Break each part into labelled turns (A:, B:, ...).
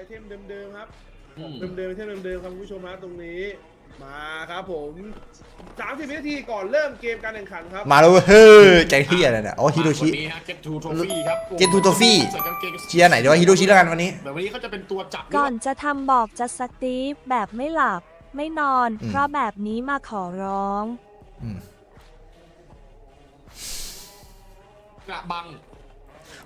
A: ไอเทมเดิมๆครับ
B: อืม
A: เดิมๆไอเทมเดิมๆครับคุณผู้ชมฮะตรงนี้ มาครับผม 30วินาทีก่อนเริ่มเกมการแข่งขันครับ
C: มาแล้วเว้ยเฮ้ยใจเฮียอะไรเนี่ยอ๋อฮิโรชิ
B: วันนี้ฮะ Get to Trophy ครับ
C: Get to Trophy
B: ใส่กางกง
C: เชียร์ไหนดีวะฮิโรชิแล้วกันวันนี้
B: แบบวันนี้เขาจะเป็นตัวจับ
D: ก่อนจะทำบอกจะสตีฟแบบไม่หลับ ไม่นอน
C: อืม
D: เพราะแบบนี้มาขอร้อง
C: อืม
B: กระบัง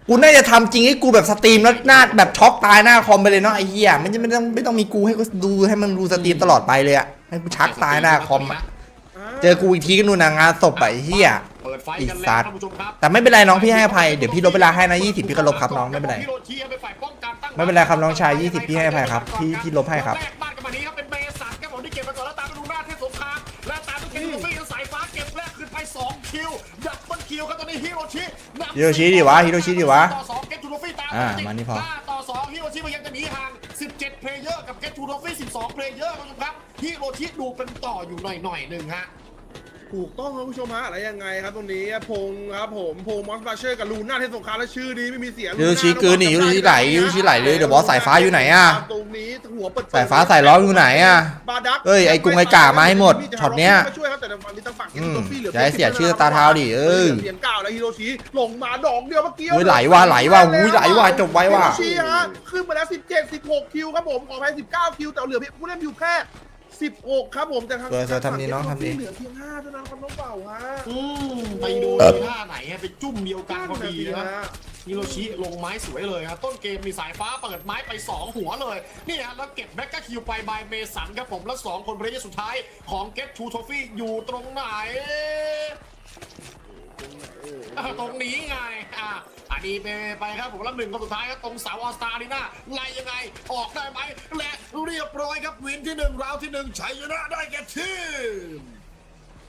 C: กูน่าจะทำจริงให้กูแบบสตรีมแล้วหน้าแบบช็อกตายหน้าคอมไปเลยเนาะไอ้เหี้ยไม่ไม่ต้องไม่ต้องมีกูให้กูดูให้มันดูสตรีมตลอดไปเลยอะให้กูชักตายหน้าคอมอะเจอกูอีกทีก็นู่นนะงานศพอะไอ้เหี้ย
B: เปิดไฟกัน
C: อี
B: แล้ว
C: สัตว์
B: ท่านผู้ชมครับ
C: แต่ไม่เป็นไรน้องพี่ให้อภัยเดี๋ยวพี่ลบเวลาให้นะ20พี่ก็ลบครับน้องไม่เป็นไรไม่เป็นไรครับน้องชาย 20 พี่ให้อภัยครับพี่พี่ลบให้ครับ
B: บ้านกันมานี้ครับเป็นเมสันครับผมที่เก็บมาก่อนแล้วตามไปดูหน้าเทพสงครามและตามด้วยเกมฟี่สายฟ้าเก็บแรกขึ้นไปสองคิว คิวครับตอนนี้ฮิโรชินำ
C: ฮิโรชิดิวะฮิโรชิดิวะ
B: ต่อสองเกตทูโรฟี่ตาม
C: อ่ามานี่พอ
B: ห้าต่อสองฮิโรชิพยายามจะหนีห่าง 17 เพลเยอร์กับเกตทูโรฟี่ 12 เพลเยอร์คุณผู้ชมครับฮิโรชิดูเป็นต่ออยู่หน่อยๆหนึ่งฮะ
A: ถูกต้องครับคุณผู้ชมฮะอะไรยังไงครับตรงนี้พงษ์ครับผมพงษ์มอสบาเชอร์กับลูน่าเทพสงครามและชื่อนี้ไม่มีเสียง
C: ฮิโรชิเกินนี่ฮิโรชิไหลฮิโรชิไหลเลยเดี๋ยวบอสสายฟ้าอยู่ไหนอะ
A: ตรงนี้หัวเปิด
C: สายฟ้าสายร้อนอยู่ไหนอะ
A: บาดัก
C: เอ้ยไอ้กรุงไอ้กามาให้หมดช็อตเนี้ย
A: มาช่วยครับแต่ฝั่งนี้ทางฝั่ง
C: อืม
A: ฮิโรชิเหลือ
C: อย่าให้เสียชื่อตาเท้าดิเออ
A: เหรียญเก้าแล้วฮิโรชิลงมาดอกเดียวเมื่อกี้
C: เฮ้ยไหลว่ะไหลว่ะอุ้ยไหลว่ะจบไวว่ะ
A: ฮิโรชิฮะขึ้นมาแล้ว17 16คิวครับผมขออภัย19คิวแต่เหลือผู้เล่นอยู่แค่16 ครับผมแต่ทาง
C: เออเออทำดีน้องทำดี
A: เหลือเพียง5 เท่านั้นครับน้องเป่าฮะ
B: อืมไปดู
C: เออ
B: ท่าไหนฮะไปจุ่มเดียวกันพอดีนะครับฮิโรชิลงไม้สวยเลยครับต้นเกมมีสายฟ้าเปิดไม้ไป 2 หัวเลย นี่ฮะแล้วเก็บแบ็กกคิวไปบายเมสันครับผมแล้ว 2 คนเพลย์สุดท้ายของ Get to Trophy อยู่ตรงไหนอะตรงนี้ไงอะอันนี้ไปไปครับผมแล้วหนึ่งคนสุดท้ายครับตรงเสาออสตาร์นี่นะไล่ยังไง ออกได้ไหมและเรียบร้อยครับวินที่หนึ่งราวที่หนึ่งชัยชนะได้แก่ทีม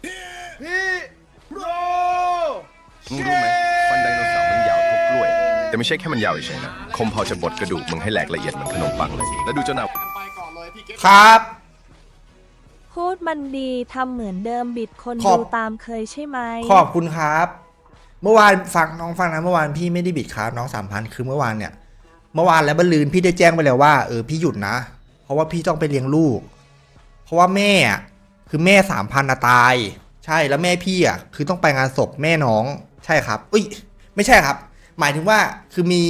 A: พี่โร
E: มึงรู้ไหมฟันไดโนเสาร์มันยาวเท่ากล้วย แต่ไม่ใช่แค่มันยาวเฉยๆนะ คมพอจะบดกระดูกมึงให้แหลกละเอียดเหมือนขนมปังเลย แล้วดูเจ้าหน้า
B: กันไปก่อนเลยพี่เกต
C: ครับ
D: พูดมันดีทำเหมือนเดิมบิดคน
C: ขอบ
D: ดูตามเคยใช่ไหม
C: ขอบคุณครับ เมื่อวานฟังน้องฟังนะเมื่อวานพี่ไม่ได้บิดครับน้องสามพันคือเมื่อวานเนี่ย เมื่อวานและบัลลืนพี่ได้แจ้งไปแล้วว่าเออพี่หยุดนะ เพราะว่าพี่ต้องไปเลี้ยงลูก เพราะว่าแม่อะ คือแม่สามพันะตาย ใช่แล้วแม่พี่อะคือต้องไปงานศพแม่น้องใช่ครับอุ้ยไม่ใช่ครับ หมายถึงว่าคือมี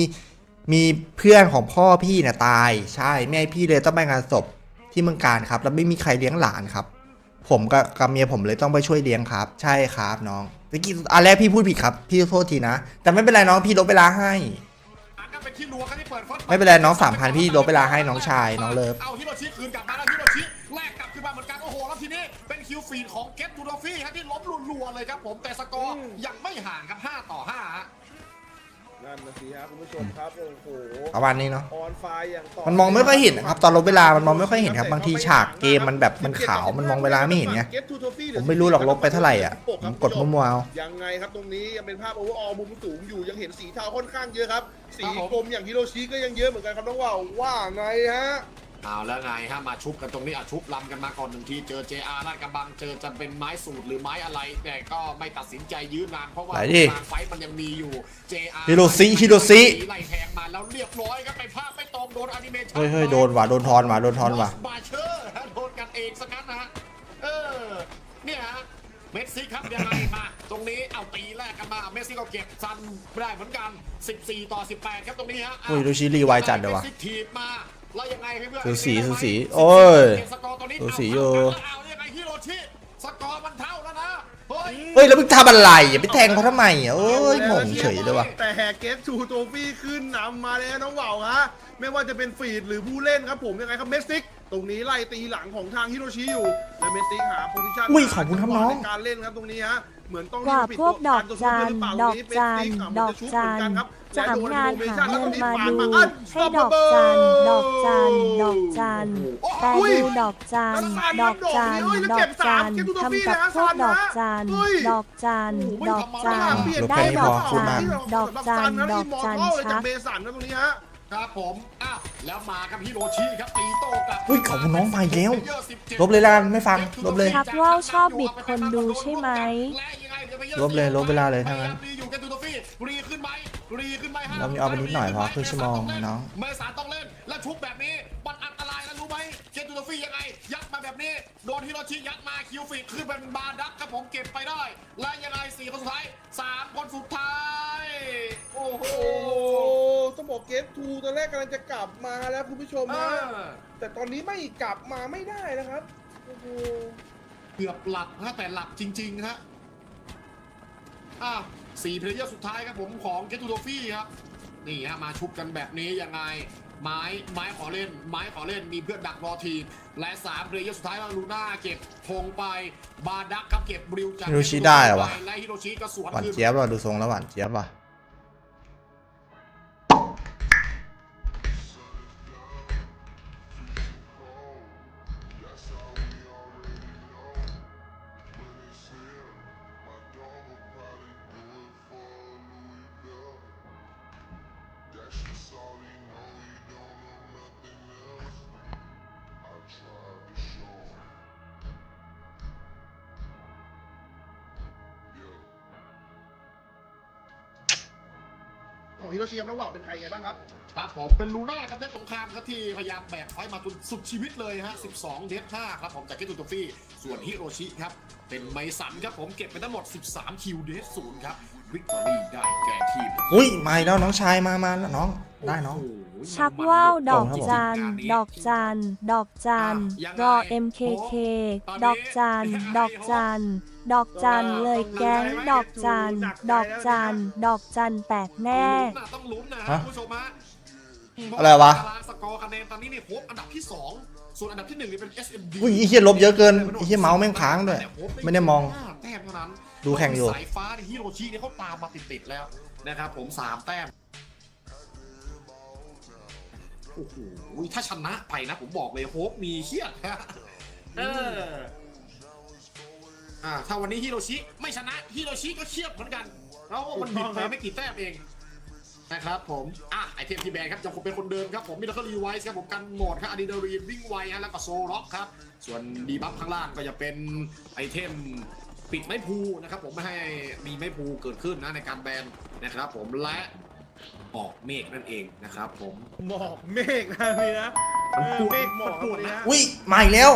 C: มีเพื่อนของพ่อพี่น่ะตาย ใช่แม่พี่เลยต้องไปงานศพที่เมืองการครับ แล้วไม่มีใครเลี้ยงหลานครับ ผมกับกับเมียผมเลยต้องไปช่วยเลี้ยงครับ ใช่ครับน้องเมื่อกี้อันแรกพี่พูดผิดครับ พี่โทษทีนะ แต่ไม่เป็นไรน้องพี่ลบเวลาให้
B: ก็เป็นที่รัวครับที่เปิดฟอนต์
C: ไม่เป็นไรน้อง3,000พี่ลบเวลาให้น้องชายน้องเลิฟ
B: เอาฮิโรชิคืนกลับมาแล้ว คิวฟีดของเกตทูโรฟี่ฮะที่ล้มรัวๆเลยครับผมแต่สกอร์ยังไม่ห่างครับ 5 ต่อ5ฮะ
A: นั่นนะสิครับคุณผู้ชมครับโอ้โห
C: ประมาณนี้เนาะ
A: ออนไฟอย่างต่
C: มันมองไม่ค่อยเห็นนะครับตอนลบเวลามันมองไม่ค่อยเห็นครับบางทีฉากเกมมันแบบมันขาวมันมองเวลาไม่เห็นไงผมไม่รู้หรอกลบไปเท่าไหร่อะผมกดมั่วๆเอา
A: ยังไงครับตรงนี้ยังเป็นภาพโอเวอร์ออลมุมสูงอยู่ยังเห็นสีเทาค่อนข้างเยอะครับ สี
B: ครับผม
A: กรมอย่างฮิโรชิก็ยังเยอะเหมือนกันครับน้องว่าวว่าไงฮะ
B: เอาแล้วไงฮะมาชุบกันตรงนี้อะชุบลำกันมาก่อนหนึ่งทีเจอ JR ลาดกระบังเจอจะเป็นไม้สูตรหรือไม้อะไร แต่ก็ไม่ตัดสินใจยื้อนานเพราะว่า
C: ไหนดิ
B: ทางไฟท์มันยังมีอยู่ JR
C: ฮิโรชิฮิโรชิ
B: ไล่แทงมาแล้วเรียบร้อยครับไปภาพไม่ตรงโดนอนิเมชั่น
C: เฮ้ยเฮ้ยโดนว่ะโดนทอนว่ะโดนทอนว่ะ
B: บาเชอร์ฮะโดนกันเองสักนั้นนะฮะ เออ เนี่ยฮะ เมสซี่ครับยังไงมา ตรงนี้เอาตีแรกกันมา เมสซี่ก็เก็บซันได้เหมือนกัน 14 ต่อ 18 ครับตรงนี้ฮะ
C: โอ้ยฮิโรชิรีไวด์จัดเลยวะ
B: มสซี่ถีบมา แล้วยังไงให้เพื่อน
C: สูสี
B: ได้ไหม
C: สูสี
B: 14
C: โอ้ย
B: เก็บสกอร์ตอนนี้
C: สูสี
B: เา
C: อยู่
B: เอายังไงฮิโรชิสกอร์มันเท่าแล้วนะเฮ้ย
C: เฮ้ยแล้วมึงทำอะไรอย่าไปแทงเขาทำไมอะโอ้ยงงเฉยเลยว่ะ
A: แต่แฮกเกตทูโตฟี่ขึ้นนำมาแล้วน้องว่าวฮะไม่ว่าจะเป็นฟีดหรือผู้เล่นครับผมยังไงครับเมสซิกตรงนี้ไล่ตีหลังของทางฮิโรชิอยู่และเมสซิกหาโพซิชั่น
C: อุ้ยขอบคุณครับน้อง
A: ในการเล่นครับตรงนี้ฮะเหมือนต้อง
D: กว่า
A: ปิด
D: พวกดอก
A: ตัว
D: จาน
A: หรือเปล่
D: ดอก
A: ตรง
D: จาน
A: เมสซิ
D: ดอกะจาน
A: มัจะชุบเหมือกัครับ
D: จะ
A: และ
D: เอา
A: โด
D: งาน
A: โด
D: หา
A: แล้ว
D: เงิน
A: ตรง
D: มา
A: ปด
D: ดู
A: อัน
D: ให้ดอกจานดอกจานดอกจานแต่ดูดอกจานดอกจานดอกจานทำกับพวกดอกจานดอกจานดอกจาน
A: เปลี่ยน
D: ได้ดอก
C: พู
D: จา
C: ด
D: น
C: มาก
D: ดอกจานดอกจาน
A: ชั
D: ชั
A: ก
D: ก
A: เบสันนะตรงนี้ฮะ
B: ครับผมอ้าวแล้วมากับฮิโรชิครับตีโต้กลับ
C: อุ้ยขอบคุณน้องมาอีกแล้วลบเลยละกันไม่ฟังลบเลย
D: ชักว่าวชอบบิดคนดูใช่ไหม
C: ลบเลยลบเวลาเลยทั้งนั้น
B: รีขึ้นไหมรีขึ้นไปฮะ
C: เรามีเอาไปนิดหน่อยพอครึ่งชั่วโมงน้อง
B: เมษาต้องเล่นแล้วชุบแบบนี้มันอันตรายแล้วรู้ไหมเกตูโตฟี่ยังไง ยัดมาแบบนี้ โดนฮิโรชิยัดมาคิวฟีดขึ้นเป็นบาดักครับผมเก็บไปได้ และยังไงสี่คนสุดท้ายสามคนสุดท้าย โอ้โห
A: โอ้ต้องบอกเกมทูตอนแรกกำลังจะกลับมาแล้วคุณผู้ชม
B: เอ
A: ฮะ
B: อ
A: แต่ตอนนี้ไม่กลับมาไม่ได้นะครับโอ้โห
B: เกือบหลับฮะแต่หลับจริงๆฮะ อะสี่เพลเยอร์สุดท้ายครับผมของเกตูโตฟี่ครับนี่ฮะมาชุบกันแบบนี้ยังไงไม้ไม้ขอเล่น ไม้ขอเล่นมีเพื่อนดักรอทีมและสามเพลเยอร์สุดท้ายว่าลูน่าเก็บธงไปบาดักครับเก็บบริวจาก
C: ฮิโรชิได้เหรอวะ
B: และฮิโรชิก็สวน
C: หวาน
B: คืน
C: เจี๊ยบว่ะดูทรงแล้วหวานเจี๊ยบว่ะ
A: ของฮิโรชิกับน้องว่าวเป็นใครไงบ้างครับ
B: ครับผมเป็นลูน่าครับในสงครามครับที่พยายามแบกไฟมาจนสุดชีวิตเลยฮะ 12 เดฟ5ครับผมจากเกตูโตฟี่ ส่วนฮิโรชิครับ เป็นไมสันครับผมเก็บไปทั้งหมด 13 คิวเดฟศูนย์ครับวิกตอรี่ได้แก่ทีม
C: อุ้ยมาอีกแล้วน้องชายมามาแล้วน้องได้น้อง
B: โโห
D: ชักว่าวดอก
C: ส่งครับผม
D: จัน ดอกจัน ดอกจันรอ MKK ดอกจัน ดอกจัน ดอกจันเลยแก๊งดอกจันดอกจันดอกจันแตกแน่
B: ลุ้นนะต้องลุ้นนะ
C: ฮะ
B: คุณผู้ชมฮะ
C: อะไรวะ
B: ตารางสกอร์คะแนนตอนนี้นี่โฮปอันดับที่2ส่วนอันดับที่1นี่เป็น SMD
C: อุ้ยไอ้เหี้ยลบเยอะเกินไอ้เหี้ยเมาส์แม่งค้างด้วย
B: แต่โฮป
C: ไม่ได้มอง
B: ห้าแต้มเท่านั้น
C: ดูแข่งอยู่
B: สายฟ้าในฮิโรชิเนี่ยเขาตามมาติดๆแล้วนะครับผม3แต้มโอ้โหถ้าชนะไปนะ ผมบอกเลยโฮปมีเครียดฮะเออ อ่าถ้าวันนี้ฮิโรชิไม่ชนะฮิโรชิก็เครียดเหมือนกันแล้วมันบิดไปไม่กี่แต้มเองนะครับผมอะไอเทมที่แบนครับจะคงเป็นคนเดิมครับผมมีแล้วก็รีไวซ์ครับผมกันโหมดครับอะดรีนาลีนวิ่งไวฮะแล้วก็โซล็อกครับส่วนดีบัฟข้างล่างก็จะเป็นไอเทมปิดไม้พูนะครับผมไม่ให้มีไม้พูเกิดขึ้นนะในการแบนนะครับผมและออกเมฆนั่นเองนะครับผม
A: หมอกเมฆนะนี่นะเออเมฆหมอกครับวันนี้นะ
C: อุ้ยมาอีกแล้ว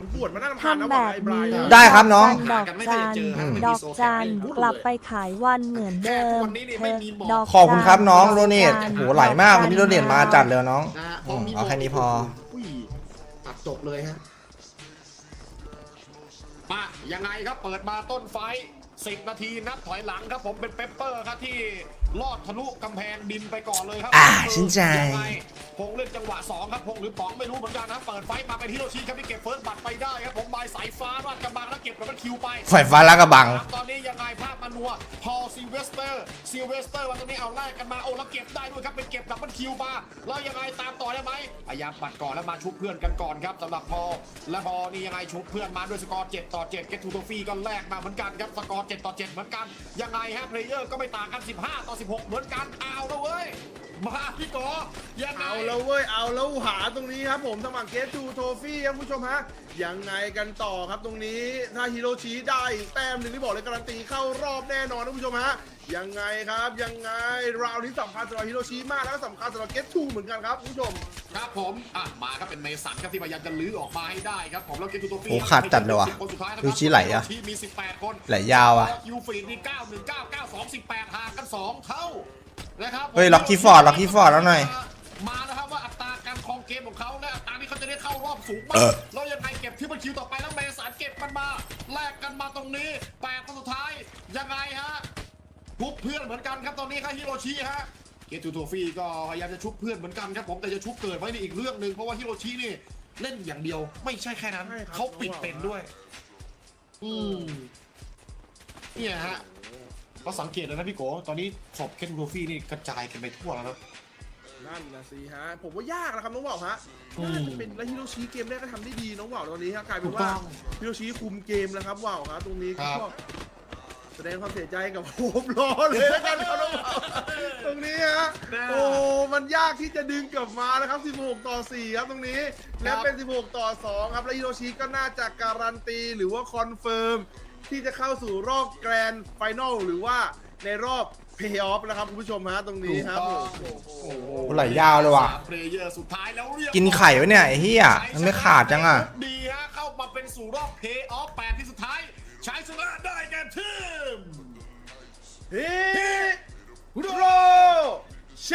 A: มันปวดมันน่ารำคาญนะ
D: ทำแบ
A: ว่า
D: บ
A: ไอ้บราย
D: นี้
A: อะ
C: ได้ครับน้อง
D: ดอกจันดอกจันกลับไปขายวันเหมือนเดิมเธอดอก
C: ขอบคุณครับน้อง
D: จั
C: โรเนต
D: ดอกจั
C: โหไหลมากวันนี้โรเนตมาจัดเลยน้อง
B: นะฮะ
C: อืมเอาแค่นี้พอ
B: อุ้ยตัดจบเลยฮะมายังไงครับเปิดมาต้นไฟสิบนาทีนับถอยหลังครับผมเป็นเปปเปอร์ครับที่ ลอดทะลุกำแพงดินไปก่อนเลยครั
C: อ่าชื่นใจ
B: ยังไงพงเล่นจังหวะสองครับพงหรือป๋องไม่รู้เหมือนกันนะเปิดไฟมาเป็นฮิโรชิครับที่เก็บเฟิร์สบัตรไปได้ครับผมบายสายฟ้าราดกระบังแล้วเก็บกับมันคิวไป
C: ไฟฟ้าลากกระบัง
B: ตอนนี้ยังไงภาพมันนัวพอซิลเวสเตอร์ซิลเวสเตอร์วันตรงนี้เอาแรกกันมาโอ้แล้วเก็บได้ด้วยครับเป็นเก็บดับเบิลคิวมาแล้วยังไงตามต่อได้ไหมพยายามปัดก่อนแล้วมาชุบเพื่อนกันก่อนครับสำหรับพอและพอนี่ยังไงชุบเพื่อนมาด้วยสกอร์7ต่อ7เกตทูโตฟี่ก็แลกมาเหมือนกันครับสกอร์7ต่อ7เหมือนกันยังไงฮะเพลเยอร์ก็ไม่ต่างกัน15ต่อ96 เหมือนกันเอาแล้วเว้ย มาพี่กอยังไง
A: เอาแล้วเว้ย เอาแล้วหาตรงนี้ครับผมสมัครเกตูโทฟี่ครับคุณผู้ชมฮะ ยังไงกันต่อครับตรงนี้ ถ้าฮิโรชิได้อีกแต้มหนึ่งที่บอกเลยการันตีเข้ารอบแน่นอนนะคุณผู้ชมฮะ ยังไงครับ ยังไงราวนี้สำคัญสำหรับฮิโรชิมากแล้วก็สำคัญสำหรับเกตูเหมือนกันครับคุณผู้ชม
B: ครับผมอะมาครับเป็นเมสันครับที่พยายามจะลื้อออกมาให้ได้ครับผมแล้วเกตูโตฟี่
C: โอ้ขาดจัดเลยว่ะ
B: คนสุดท้ายนะค
C: ดู
B: รับ
C: ชี้ไหลอะ
B: ที่มี 18 คน
C: ไหลยาวอะ
B: ยูฟีดนี่9 1 9 9 2 18ห่างกัน 2 เท่านะครับ
C: เฮ้ย Lucky Ford Lucky Ford แล้วหน่อย
B: มาแล้วครับว่าอัตราการครองเกมของเขาและอัตราที่เขาจะได้เข้ารอบสูงมา
C: เอกอ
B: แล้วยังไงเก็บที่มันคิวต่อไปแล้วเมสันเก็บมันมาแลกกันมาตรงนี้แปดคนสุดท้ายยังไงฮะทุบเพื่อนเหมือนกันครับตอนนี้ครับฮิโรชิฮะ เกตูโทฟี่ก็พยายามจะชุบเพื่อนเหมือนกันครับผมแต่จะชุบเกิดไว้ในอีกเรื่องหนึ่งเพราะว่าฮิโรชินี่เล่นอย่างเดียว ไม่ใช่แค่นั้น
A: ใช่ครับ
B: เขาปิดเป็นด้วย อืมเนี่ยฮะก็สังเกตเลยนะพี่โกตอนนี้ขอบเคนโรฟี่นี่กระจายกันไปทั่วแล้วนะ
A: นั่นนะสิฮะ ผมว่ายากนะครับน้องว่าวฮะ
B: อืม
A: น่าจะเป็นแล้วฮิโรชิเกมแรกก็ทำได้ดีน้องว่าวตอนนี้ฮะกลายเป็
B: ถู
A: น
B: ก
A: ว่า
B: ต้อง
A: ฮิโรชิคุมเกมแล้วครับว่าวครับตรงนี้
B: ครับ
A: ก็แส แสดงความเสียใจกับโฮมล้อเลยแล้กันครับน้องๆตรงนี้ฮะโอ้มันยากที่จะดึงกลับมานะครับ 16 ต่อ 4 ครับตรงนี้ และเป็น 16 ต่อ 2 ครับ และฮิโรชิก็น่าจะการันตีหรือว่าคอนเฟิร์มที่จะเข้าสู่รอบแกรนด์ไฟนอลหรือว่าในรอบเพย์ออฟนะครับคุณผู้ชมฮะตรงนี้ครับ
C: ไหลยาวเลยว่ะ
B: สมเพยายแล้วเรี
C: กินไข่ไว้เนี่ยไอ้เหี้ย มันไม่ขาดจังอะ
B: ดีฮะเข้ามาเป็นสู่รอบเพย์ออฟแปดที่สุดท้าย ใช้ชนะได้แก่ทีม
A: ฮิโรเช